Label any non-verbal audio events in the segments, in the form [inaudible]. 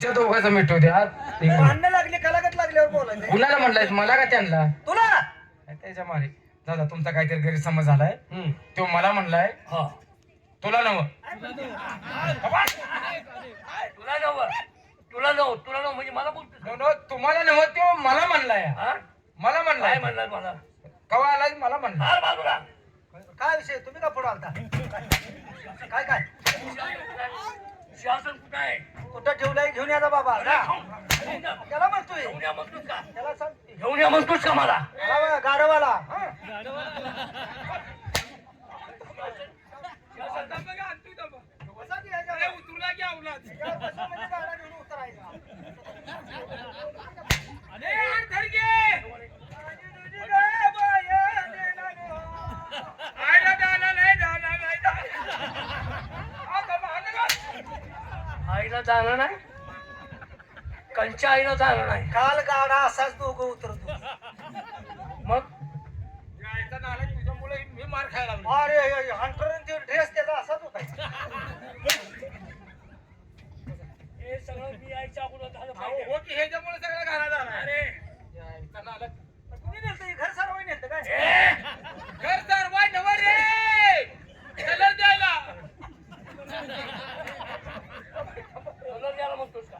त्या दोघांचं मिठू द्या. भांडणं लागली कलागत लागल्यावर बोलायचं. कुणाला म्हणलाय मला का त्यांना? तुला? त्याच्या मारे दादा तुमचा काहीतरी गैरसमज झालाय. तो मला म्हणलाय. हा. तुला नव तुला नव तुला नव तुला नव म्हणजे मला बोलतो तुम्हाला नव तो मला म्हणलाय. हा? मला काय म्हणलाय म्हणणार मला? कवा आलाय? मला म्हणला हार बाजूला काय विषय? तुम्ही का पुढे आलता? काय काय? शासन कुठं आहे? कुठं ठेवलंय? घेऊन याचा बाबा जा. या. त्याला म्हणतोय. घेऊन या म्हणतोस का? त्याला सांग घेऊन या म्हणतोस का मला? त्याला बघा, गाढवाला हं? बसा की याच्यावर. यावर बसा म्हणजे गाडा घेऊन उतरायचा. आईला जाणं नाही. कंच्या आईला जाणं नाही. काल गाडा असाच दोघं उतरतो. मग? मी मार खायला लागलो. अरे हंटर ड्रेस त्याचा असाच होता. हे सगळं मी आईच्या अगोदर झालं अहो, पाहिजे. हो की ह्याच्यामुळे सगळं घाला झाला अरे यायचा नालायक. कुणी नेलतं हे घर सारवं नेलतं काय ए, घर तर वाईट नव्हे रे कलर द्यायला कलर द्यायला म्हणतोस का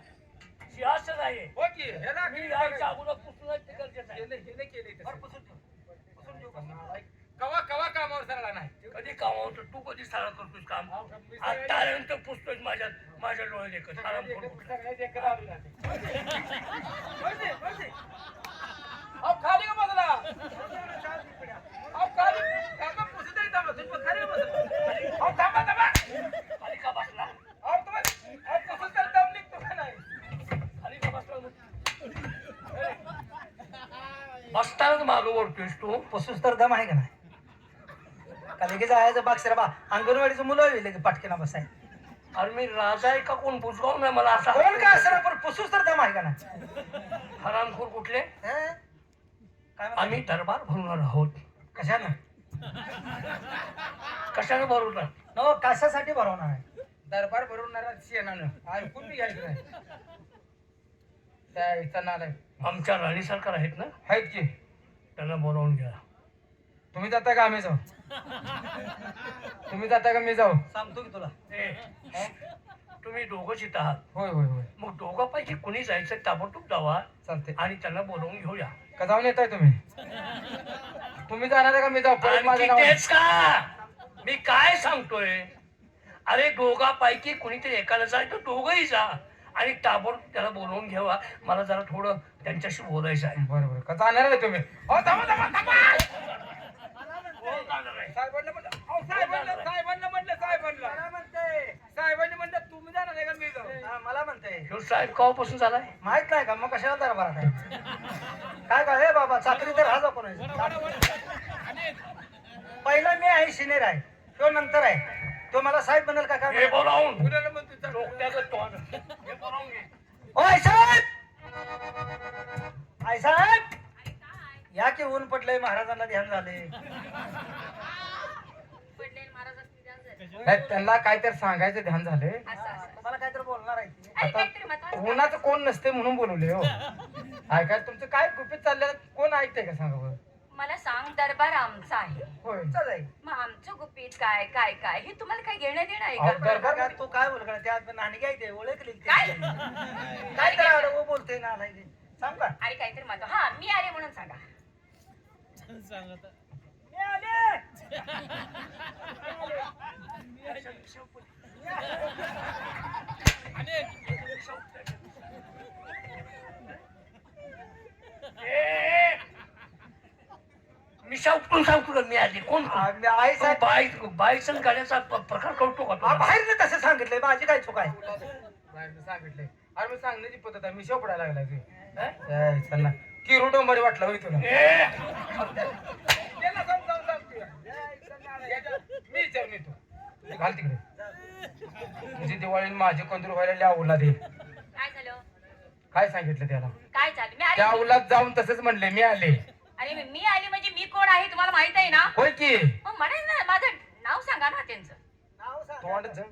सिंहासन आहे हो की ह्याला मी आईच्या अगोदर पुसून ते गरजेचं आहे ह्याने ह्याने केलंय तसं. बरं, पुसून ठेव. पुसून ठेव का? नालायक. कवा कवा कामावर सरला कधी कामावतो तू कधी सारा करतोस काम आता आल्यानंतर पुसतोय माझ्या माझ्या डोळ्यात एकच. अहो, खाली का बसला खाली थांबा, पुसू तरी थांबा. तुम्ही पण खाली का बसला? अहो, थांबा, थांबा. खाली का बसला अहो, तुम्ही- अहो, पुसून तरी दम निघतो का नाही? खाली का बसला बसतानाच मागं ओढतोयस तू पसूस तर दम आहे का नाही का लगेच जायचं बाक्षरा बा. अंगणवाडीचं मुलं होईल लगेच पाटकेना बसाय अरे मी राजा आहे का कोण? बुजगाव नाही मला असा. कोण काय असं पण पसूस तर दम आहे का नाही हरामखोर कुठले? हं? काय म्हणता? आम्ही दरबार भरणार आहोत. कशानं? कशाने भरवणार? न कशासाठी भरवणार आहे. दरबार भरवणारा शेणानं. ऐकून मी घ्यायचं नाही त्या इथं आमच्या राणी सरकार आहेत ना? आहेत की. त्यांना बोलावून घ्या. तुम्ही जाता का आम्ही जाऊ? तुम्ही जाता का? मी जाऊ. सांगतो की तुला. ए, तुम्ही दोघंच आहात होय होय होय. मग दोघांपैकी कुणी जायचं ताबडतोब जावा चालते आणि त्यांना बोलावून घेऊया. का जाऊन येताय तुम्ही? तुम्ही जाणार आहे का? मी जाऊ. परत माझं आणखी नाव तेच का? मी काय सांगतोय? अरे दोघांपैकी कुणीतरी एकाला जायचं दोघंही जा. आणि ताबडतोब त्याला बोलवून घ्यावा मला जरा थोडं त्यांच्याशी बोलायचं आहे. बरं बरं. का जाणार आहे तुम्ही? हो थांबा थांबा थांबा? साहेबांना म्हणलं अहो, साहेबांना साहेबांना म्हणलं साहेबांना. मला म्हणते. साहेबांनी म्हणलं तुम्ही जाणार आहे का मी जाऊ? हा, मला म्हणते. ह्यो साहेब झालाय? माहीत नाही का? मग कशाला दरबारात आहे? काय काय हे बाबा चाकरी तर हा पहिला मी आहे सिनियर आहे. तो नंतर आहे. तो मला साहेब बनेल का? हे काय बोलावून. कुणाला म्हणतो चल. डोक्याचं तोंड. हे बोलावून घे. ओ आई साहेब! आई साहेब! या की ऊन पडलंय महाराजांना ध्यान झाले. नाही, त्यांना काहीतरी सांगायचं ध्यान झाले. मला काहीतरी बोलणार आहे ते. आता कोणाचं कोण नसते म्हणून बोलवले हो. ऐकाय तुमचं काय गुपित चाललं कोण ऐकतंय का सांगा बरं? मला सांग दरबार आमचा आहे. होय. चल आई. मग आमचं गुपित काय काय काय? हे तुम्हाला काय घेणं देणं आहे अहो, का दरबार बघा, तू काय बोल त्या नाणगी आहे ते ओळखली ते. काय काय? तर आडवं बोलते ना नाही. सांग का आणि काहीतरी म्हणतो हा मी आले म्हणून सांगा. आले! ए. मी सांगतो सांगतो का मी आधी कोण आई तो साहेब बाई बाईसन गाड्याचा प- प्रकार कळतो का तुला? बाहेर तसं सांगितलंय. माझी काय चूक आहे? बाहेरनं सांगितलंय. अरे मी सांगण्याची पद्धत आहे. मी पडायला लागला ते. हं? काय चला किरू डोंबरी वाटला होय तुला. सांगतोय. मी विचार मी तू घाल तिकडे. तुझी दिवाळी माझी कंदूर व्हायला लय आवडला दे काय झालं? काय सांगितलं त्याला? काय झालं? मी त्या आले औलाद जाऊन तसंच म्हणले मी आले. अरे मी- मी आली म्हणजे मी कोण आहे तुम्हाला माहीत आहे ना? होय की? मग म्हणाल ना माझं नाव सांगा ना त्यांचं. नाव सांग. तोंड जण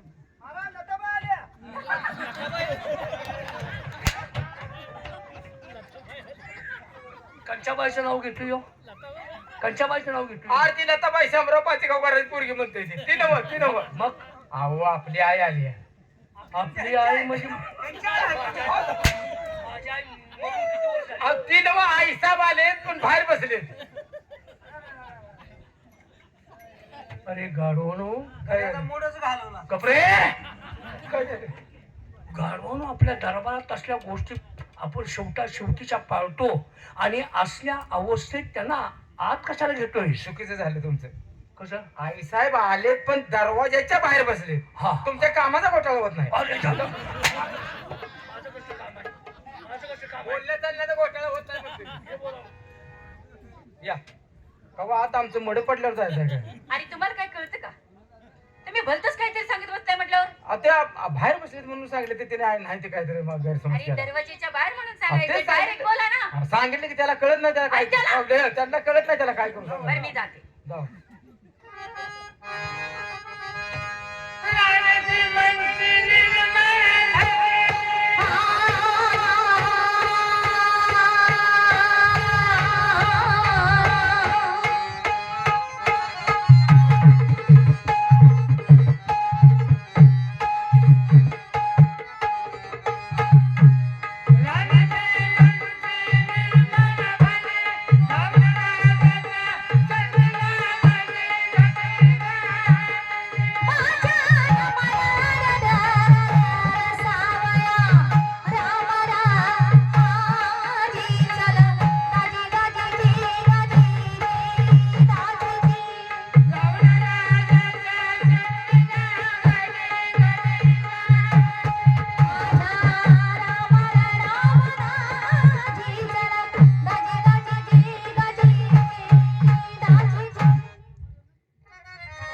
[laughs] कंचाबाईचं नाव घेतो यो. कंचाबाईचं नाव घेतो आरती लता बाई शंभराव पाची गाव करायची पोरगी म्हणतोय ती. ती नव ती नव मग? अहो आपली आई आली आहे. आपली आई म्हणजे माझी आई मरून किती वर्ष झाली? अहो ती नव आई साहेब आले पण बाहेर बसले. अरे गाढवनो त्याचा मूडच घालवला कपरे गाढवानो आपल्या दरबारात असल्या गोष्टी आपण शेवटा शेवटीच्या पाळतो आणि असल्या अवस्थेत त्यांना आत कशाला घेतोय? चुकीचं झालं तुमचं. कसं? आई साहेब आले पण दरवाजाच्या बाहेर बसले हा. तुमच्या कामाचा घोटाळा होत नाही. अरे झालं. माझं कसं काम आहे? माझं कसं काम आहे? बोलल्या चालण्याचा घोटाळा होत नाही. या. कवा आता आमचं मड पडल्यावर जायचं आहे का आणि तुम्हाला काय कळतं का? तुम्ही भलतच काहीतरी सांगत बसताय म्हटल्यावर अहो, ते आ- बाहेर बसलेत म्हणून सांगितलं ते त्याने नाही ते काहीतरी मग गैरसमज अरे केला. दरवाजेच्या बाहेर म्हणून सांगायचं ते डायरेक्ट बोला ना. अरे सांगितलं की त्याला कळत नाही त्याला काय त्याला- त्याला कळत नाही त्याला काय करू. बरं मी जाते. जाऊ.